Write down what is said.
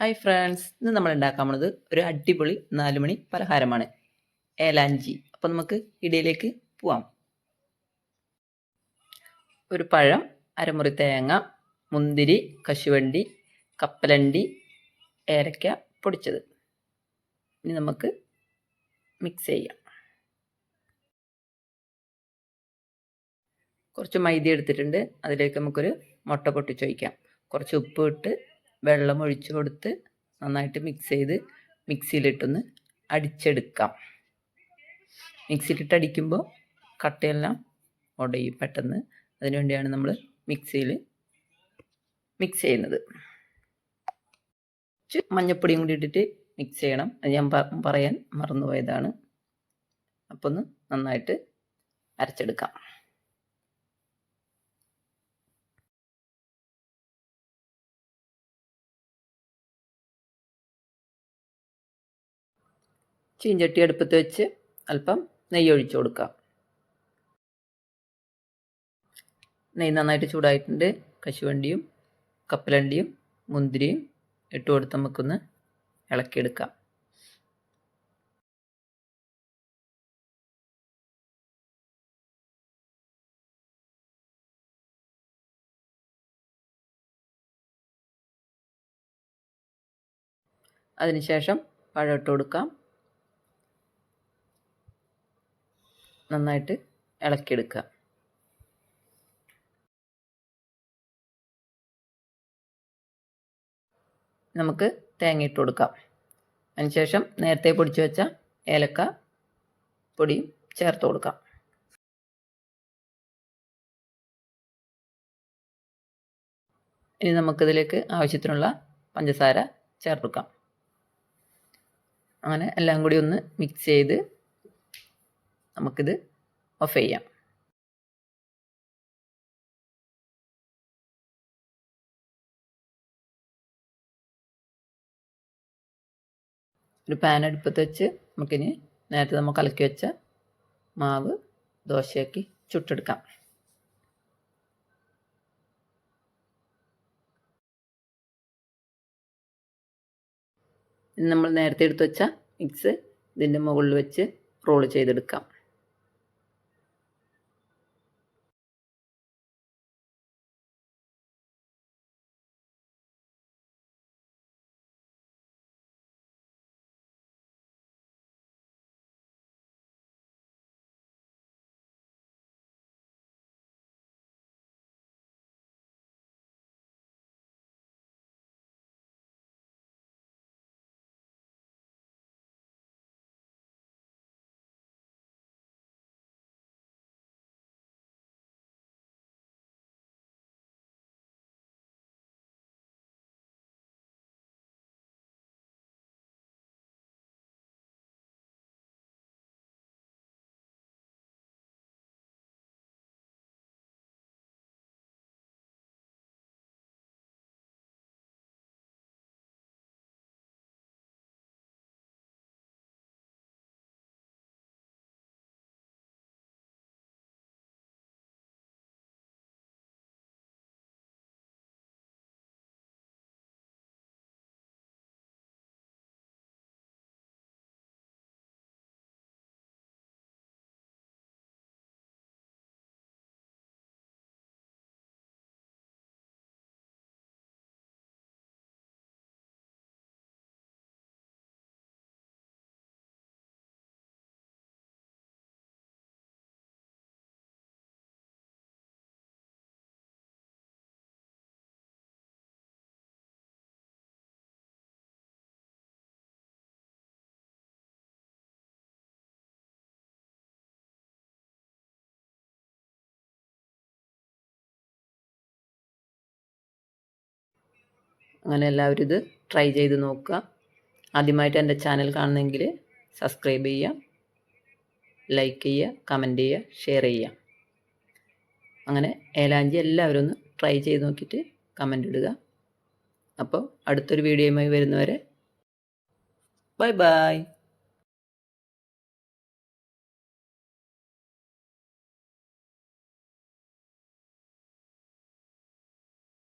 Hi friends ഇന്ന് നമ്മൾ ഉണ്ടാക്കാൻ പോണത് ഒരു അടിപൊളി നാലുമണി പലഹാരമാണ്. ഏലാഞ്ചി. അപ്പം നമുക്ക് ഇടയിലേക്ക് പോവാം. ഒരു പഴം അരമുറി തേങ്ങ മുന്തിരി കശുവണ്ടി കപ്പലണ്ടി ഏലക്ക പൊടിച്ചത്. ഇനി നമുക്ക് മിക്സ് ചെയ്യാം. കുറച്ച് മൈദ എടുത്തിട്ടുണ്ട്. അതിലേക്ക് നമുക്കൊരു മുട്ട പൊട്ടിച്ച് വയ്ക്കാം കുറച്ച് ഉപ്പ് ഇട്ട് വെള്ളം ഒഴിച്ചു കൊടുത്ത് നന്നായിട്ട് മിക്സ് ചെയ്ത് മിക്സിയിലിട്ടൊന്ന് അടിച്ചെടുക്കാം. മിക്സിയിലിട്ട് അടിക്കുമ്പോൾ കട്ടയെല്ലാം ഉടയും പെട്ടെന്ന്. അതിനുവേണ്ടിയാണ് നമ്മൾ മിക്സിയിൽ മിക്സ് ചെയ്യുന്നത്. മഞ്ഞപ്പൊടിയും കൂടി ഇട്ടിട്ട് മിക്സ് ചെയ്യണം. അത് ഞാൻ പറയാൻ മറന്നുപോയതാണ്. അപ്പോൾ ഒന്ന് നന്നായിട്ട് അരച്ചെടുക്കാം. ചീഞ്ചട്ടി അടുപ്പത്ത് വെച്ച് അല്പം നെയ്യ് ഒഴിച്ചു കൊടുക്കാം. നെയ്യ് നന്നായിട്ട് ചൂടായിട്ടുണ്ട്. കശുവണ്ടിയും കപ്പലണ്ടിയും മുന്തിരിയും ഇട്ട് കൊടുത്ത് നമുക്കൊന്ന് ഇളക്കിയെടുക്കാം. അതിനുശേഷം പഴം ഇട്ട് കൊടുക്കാം. നന്നായിട്ട് ഇളക്കിയെടുക്കുക. നമുക്ക് തേങ്ങ ഇട്ട് കൊടുക്കാം. അതിനുശേഷം നേരത്തെ പൊടിച്ചു വെച്ച ഏലക്ക പൊടിയും ചേർത്ത് കൊടുക്കാം. ഇനി നമുക്കിതിലേക്ക് ആവശ്യത്തിനുള്ള പഞ്ചസാര ചേർത്ത് അങ്ങനെ എല്ലാം കൂടി ഒന്ന് മിക്സ് ചെയ്ത് നമുക്കിത് ഓഫ് ചെയ്യാം. ഒരു പാൻ അടുപ്പത്ത് വെച്ച് നമുക്കിനി നേരത്തെ നമ്മൾ കലക്കി വെച്ച മാവ് ദോശയാക്കി ചുട്ടെടുക്കാം. നമ്മൾ നേരത്തെ എടുത്തു വെച്ച മിക്സ് ഇതിന്റെ മുകളിൽ വെച്ച് റോൾ ചെയ്തെടുക്കാം. അങ്ങനെ എല്ലാവരും ഇത് ട്രൈ ചെയ്ത് നോക്കുക. ആദ്യമായിട്ട് എന്റെ ചാനൽ കാണുന്നെങ്കിൽ സബ്സ്ക്രൈബ് ചെയ്യുക ലൈക്ക് ചെയ്യുക കമന്റ് ചെയ്യുക ഷെയർ ചെയ്യുക. അങ്ങനെ ഏലാഞ്ചി എല്ലാവരും ഒന്ന് ട്രൈ ചെയ്ത് നോക്കിയിട്ട് കമന്റ് ഇടുക. അപ്പോൾ അടുത്തൊരു വീഡിയോയുമായി വരുന്നവരെ ബൈ ബൈ